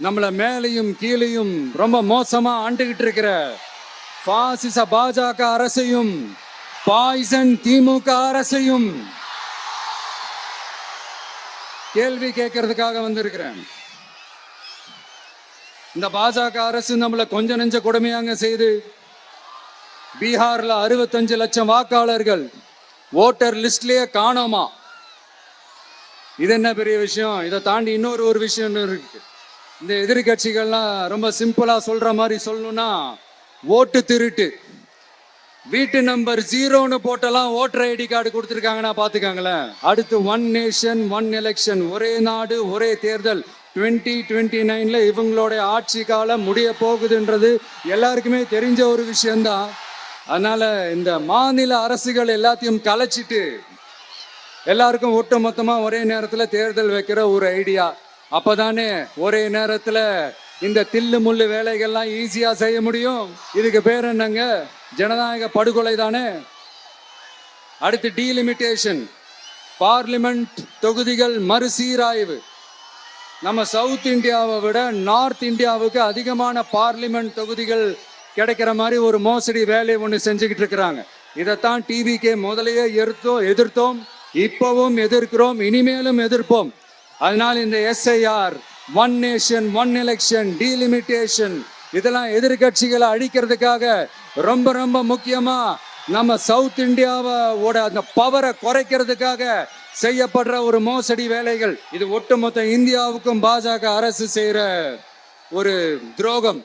நம்மள மேலையும் கீழையும் ரொம்ப மோசமா ஆண்டுகிட்டு இருக்கிற பாசிச பாஜக அரசையும் பாய்சன் திமுக அரசையும் கேள்வி கேட்கறதுக்காக வந்திருக்கிறேன். இந்த பாஜக அரசு நம்மள கொஞ்ச நெஞ்ச கொடுமையாங்க செய்து பீகார்ல அறுபத்தஞ்சு லட்சம் வாக்காளர்கள் ஓட்டர் லிஸ்ட்லயே காணோமா? இது என்ன பெரிய விஷயம்? இதை தாண்டி இன்னொரு ஒரு விஷயம் இருக்கு. இந்த எதிர்கட்சிகள்லாம் ரொம்ப சிம்பிளா சொல்ற மாதிரி சொல்லணும்னா ஓட்டு திருட்டு. வீட்டு நம்பர் ஜீரோன்னு போட்டெல்லாம் ஓட்டர் ஐடி கார்டு கொடுத்துருக்காங்கன்னா பாத்துக்காங்களேன் அடுத்து ஒன் நேஷன் ஒன் எலெக்ஷன் ஒரே நாடு ஒரே தேர்தல். டுவெண்ட்டி டுவெண்ட்டி நைன்ல இவங்களோட ஆட்சி காலம் முடிய போகுதுன்றது எல்லாருக்குமே தெரிஞ்ச ஒரு விஷயம்தான். அதனால இந்த மாநில அரசுகள் எல்லாத்தையும் கலைச்சிட்டு எல்லாருக்கும் ஒட்டு மொத்தமா ஒரே நேரத்துல தேர்தல் வைக்கிற ஒரு ஐடியா. அப்பதானே ஒரே நேரத்துல இந்த தில்லு முள்ளு வேலைகள்லாம் ஈஸியா செய்ய முடியும். இதுக்கு பேர் என்னங்க? ஜனநாயக படுகொலை தானே? அடுத்து டீலிமிட்டேஷன் பார்லிமெண்ட் தொகுதிகள் மறுசீராய்வு. நம்ம சவுத் இந்தியாவை விட நார்த் இந்தியாவுக்கு அதிகமான பார்லிமெண்ட் தொகுதிகள் கிடைக்கிற மாதிரி ஒரு மோசடி வேலையை ஒன்று செஞ்சுக்கிட்டு இருக்கிறாங்க. இதைத்தான் டிவிக்கே முதலையே எதிர்த்தோம் எதிர்த்தோம். இப்பவும் எதிர்க்கிறோம் இனிமேலும் எதிர்ப்போம். அதனால் இந்த SIR one nation one election delimitation இதெல்லாம் எதிர்கட்சிகளை அழிக்கிறதுக்காக ரொம்ப ரொம்ப முக்கியமா நம்ம சவுத் இந்தியாவோட அந்த பவரை குறைக்கிறதுக்காக செய்யப்படுற ஒரு மோசடி வேலைகள். இது ஒட்டுமொத்த இந்தியாவுக்கும் பாஜக அரசு செய்யற ஒரு துரோகம்.